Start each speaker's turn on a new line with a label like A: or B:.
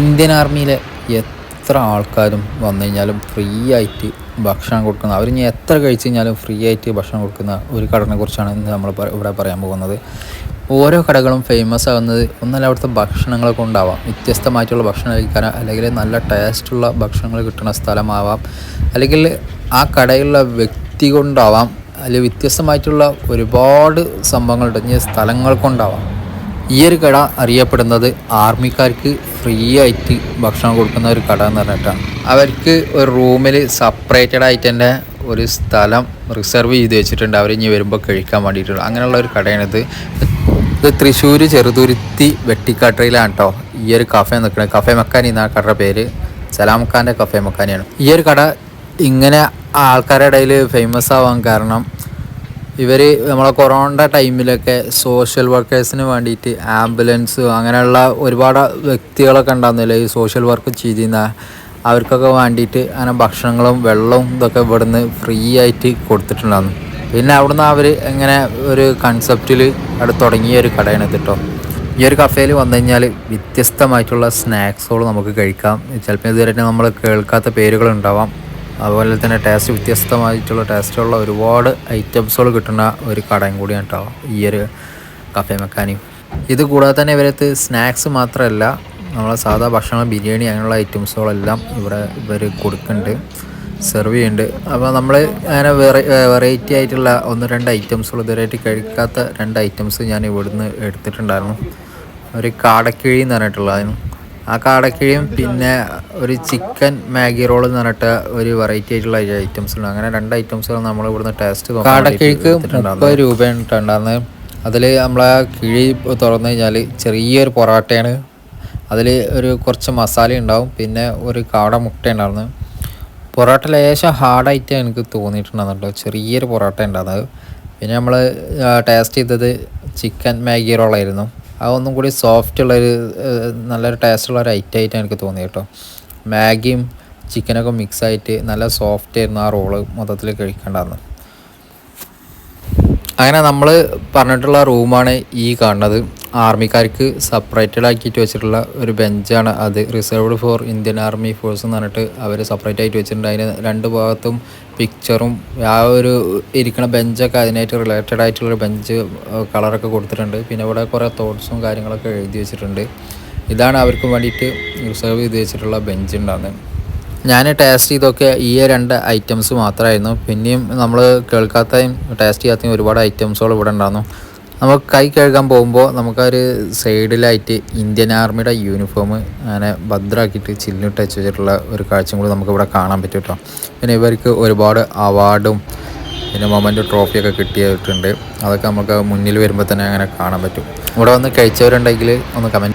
A: Indian ആർമിയിലെ എത്ര ആൾക്കാരും വന്നു കഴിഞ്ഞാലും ഫ്രീ ആയിട്ട് ഭക്ഷണം കൊടുക്കുന്ന അവർ ഇനി എത്ര കഴിച്ചു കഴിഞ്ഞാലും ഫ്രീ ആയിട്ട് ഭക്ഷണം കൊടുക്കുന്ന ഒരു കടനെക്കുറിച്ചാണ് ഇന്ന് നമ്മൾ ഇവിടെ പറയാൻ പോകുന്നത്. ഓരോ കടകളും ഫേമസ് ആകുന്നത് ഒന്നല്ല അവിടുത്തെ ഭക്ഷണങ്ങൾ കൊണ്ടാവാം വ്യത്യസ്തമായിട്ടുള്ള ഭക്ഷണം കഴിക്കാൻ അല്ലെങ്കിൽ നല്ല ടേസ്റ്റുള്ള ഭക്ഷണങ്ങൾ കിട്ടുന്ന സ്ഥലമാവാം. അല്ലെങ്കിൽ ആ കടയിലുള്ള വ്യക്തി കൊണ്ടാവാം. അല്ലെങ്കിൽ വ്യത്യസ്തമായിട്ടുള്ള ഒരുപാട് സംഭവങ്ങളുണ്ട്. സ്ഥലങ്ങൾ കൊണ്ടാവാം. ഈ ഒരു കട അറിയപ്പെടുന്നത് ആർമിക്കാർക്ക് ഫ്രീ ആയിട്ട് ഭക്ഷണം കൊടുക്കുന്ന ഒരു കട എന്ന് പറഞ്ഞിട്ടാണ് അവർക്ക് ഒരു റൂമിൽ സെപ്പറേറ്റഡ് ആയിട്ട് തന്നെ ഒരു സ്ഥലം റിസർവ് ചെയ്ത് വെച്ചിട്ടുണ്ട്. അവർ ഇനി വരുമ്പോൾ കഴിക്കാൻ വേണ്ടിയിട്ടുള്ള. അങ്ങനെയുള്ള ഒരു കടയാണിത്. ഇത് തൃശ്ശൂർ ചെറുതുരുത്തി വെട്ടിക്കാട്ടയിലാണ് കേട്ടോ ഈ ഒരു കഫേ നിൽക്കുന്നത് കഫേ മക്കാനി എന്നാണ് കടയുടെ പേര്. സലാം ഖാന്റെ കഫേ മക്കാനിയാണ് ഈ ഒരു കട ഇങ്ങനെ ആൾക്കാരുടെ ഇടയിൽ ഫേമസ് ആവാൻ കാരണം ഇവർ നമ്മളെ കൊറോണ ടൈമിലൊക്കെ സോഷ്യൽ വർക്കേഴ്സിന് വേണ്ടിയിട്ട് ആംബുലൻസ് അങ്ങനെയുള്ള ഒരുപാട് വ്യക്തികളൊക്കെ ഉണ്ടാകുന്നില്ലേ ഈ സോഷ്യൽ വർക്ക് ചെയ്തിരുന്ന? അവർക്കൊക്കെ വേണ്ടിയിട്ട് അങ്ങനെ ഭക്ഷണങ്ങളും വെള്ളവും ഇതൊക്കെ ഇവിടുന്ന് ഫ്രീ ആയിട്ട് കൊടുത്തിട്ടുണ്ടായിരുന്നു. പിന്നെ അവിടുന്ന് അവർ ഇങ്ങനെ ഒരു കൺസെപ്റ്റിൽ അവിടെ തുടങ്ങിയ ഒരു കടയാണ് കേട്ടോ ഈ ഒരു കഫേയിൽ വന്നു കഴിഞ്ഞാൽ വ്യത്യസ്തമായിട്ടുള്ള സ്നാക്സുകൾ നമുക്ക് കഴിക്കാം. ചിലപ്പോൾ ഇതുവരെ നമ്മൾ കേൾക്കാത്ത പേരുകളുണ്ടാവാം അതുപോലെ തന്നെ ടേസ്റ്റ് വ്യത്യസ്തമായിട്ടുള്ള ടേസ്റ്റുള്ള ഒരുപാട് ഐറ്റംസുകൾ കിട്ടുന്ന ഒരു കടയും കൂടിയാണ് കേട്ടോ ഈ ഒരു കഫേ മെക്കാനി ഇത് കൂടാതെ തന്നെ ഇവരത്ത് സ്നാക്സ് മാത്രമല്ല നമ്മളെ സാധാ ഭക്ഷണം ബിരിയാണി അങ്ങനെയുള്ള ഐറ്റംസുകളെല്ലാം ഇവിടെ ഇവർ കൊടുക്കുന്നുണ്ട് സെർവ് ചെയ്യുന്നുണ്ട്. അപ്പോൾ നമ്മൾ അങ്ങനെ വെറൈ വെറൈറ്റി ആയിട്ടുള്ള ഒന്ന് രണ്ട് ഐറ്റംസുകൾ ഇതുവരെയായിട്ട് കഴിക്കാത്ത രണ്ട് ഐറ്റംസ് ഞാൻ ഇവിടുന്ന് എടുത്തിട്ടുണ്ടായിരുന്നു. ഒരു കാടക്കിഴി എന്ന് പറഞ്ഞിട്ടുള്ളതായിരുന്നു. ആ കാടക്കിഴിയും പിന്നെ ഒരു ചിക്കൻ മാഗി റോൾ എന്ന് പറഞ്ഞിട്ട് ഒരു വെറൈറ്റി ആയിട്ടുള്ള ഐറ്റംസ് ഉണ്ട്. അങ്ങനെ രണ്ട് ഐറ്റംസുകൾ നമ്മൾ ഇവിടുന്ന് ടേസ്റ്റ് കാടക്കിഴിക്ക് മുപ്പത് രൂപയാണ് ഉണ്ടായിരുന്നത് അതിൽ നമ്മളെ കിഴി തുറന്നു കഴിഞ്ഞാൽ ചെറിയൊരു പൊറോട്ടയാണ്. അതിൽ ഒരു കുറച്ച് മസാല ഉണ്ടാവും. പിന്നെ ഒരു കാട മുട്ട ഉണ്ടായിരുന്നു. പൊറോട്ട ലേശം ഹാർഡായിട്ട് എനിക്ക് തോന്നിയിട്ടുണ്ടായിരുന്നു കേട്ടോ ചെറിയൊരു പൊറോട്ട ഉണ്ടായിരുന്നത്. പിന്നെ നമ്മൾ ടേസ്റ്റ് ചെയ്തത് ചിക്കൻ മാഗി റോളായിരുന്നു. അതൊന്നും കൂടി സോഫ്റ്റ് ഉള്ളൊരു നല്ലൊരു ടേസ്റ്റുള്ള ഒരു ഐറ്റം ആയിട്ട് എനിക്ക് തോന്നി കേട്ടോ. മാഗിയും ചിക്കനൊക്കെ മിക്സ് ആയിട്ട് നല്ല സോഫ്റ്റ് ആയിരുന്നു ആ റോൾ മൊത്തത്തിൽ കഴിക്കേണ്ടതെന്ന് അങ്ങനെ നമ്മൾ പറഞ്ഞിട്ടുള്ള റൂമാണ് ഈ കാണുന്നത്. ആർമിക്കാർക്ക് സെപ്പറേറ്റഡ് ആക്കിയിട്ട് വെച്ചിട്ടുള്ള ഒരു ബെഞ്ചാണ് അത്. Reserved for Indian army force എന്ന് പറഞ്ഞിട്ട് അവർ സെപ്പറേറ്റ് ആയിട്ട് വെച്ചിട്ടുണ്ട്. അതിന് രണ്ട് ഭാഗത്തും പിക്ചറും ആ ഒരു ഇരിക്കുന്ന ബെഞ്ചൊക്കെ അതിനായിട്ട് റിലേറ്റഡ് ആയിട്ടുള്ളൊരു ബെഞ്ച് കളറൊക്കെ കൊടുത്തിട്ടുണ്ട്. പിന്നെ ഇവിടെ കുറേ തോട്ട്സും കാര്യങ്ങളൊക്കെ എഴുതി വെച്ചിട്ടുണ്ട്. ഇതാണ് അവർക്ക് വേണ്ടിയിട്ട് റിസർവ് ചെയ്ത് വെച്ചിട്ടുള്ള ബെഞ്ച് ഉണ്ടാകുന്നത് ഞാൻ ടേസ്റ്റ് ചെയ്തൊക്കെ ഈ രണ്ട് ഐറ്റംസ് മാത്രമായിരുന്നു. പിന്നെയും നമ്മൾ കേൾക്കാത്തയും ടേസ്റ്റ് ചെയ്യാത്തയും ഒരുപാട് ഐറ്റംസുകൾ ഇവിടെ ഉണ്ടായിരുന്നു. നമുക്ക് കൈ കഴുകാൻ പോകുമ്പോൾ നമുക്കൊരു സൈഡിലായിട്ട് ഇന്ത്യൻ ആർമിയുടെ യൂണിഫോം അങ്ങനെ ഭദ്രമാക്കിയിട്ട് ചില്ലിട്ട് വെച്ച് വെച്ചിട്ടുള്ള ഒരു കാഴ്ചയും കൂടി നമുക്കിവിടെ കാണാൻ പറ്റും കേട്ടോ. പിന്നെ ഇവർക്ക് ഒരുപാട് അവാർഡും പിന്നെ മൊമെന്റ് ട്രോഫിയൊക്കെ കിട്ടിയിട്ടുണ്ട്. അതൊക്കെ നമുക്ക് മുന്നിൽ വരുമ്പോൾ തന്നെ അങ്ങനെ കാണാൻ പറ്റും. ഇവിടെ വന്ന് കഴിച്ചവരുണ്ടെങ്കിൽ ഒന്ന് കമന്റ്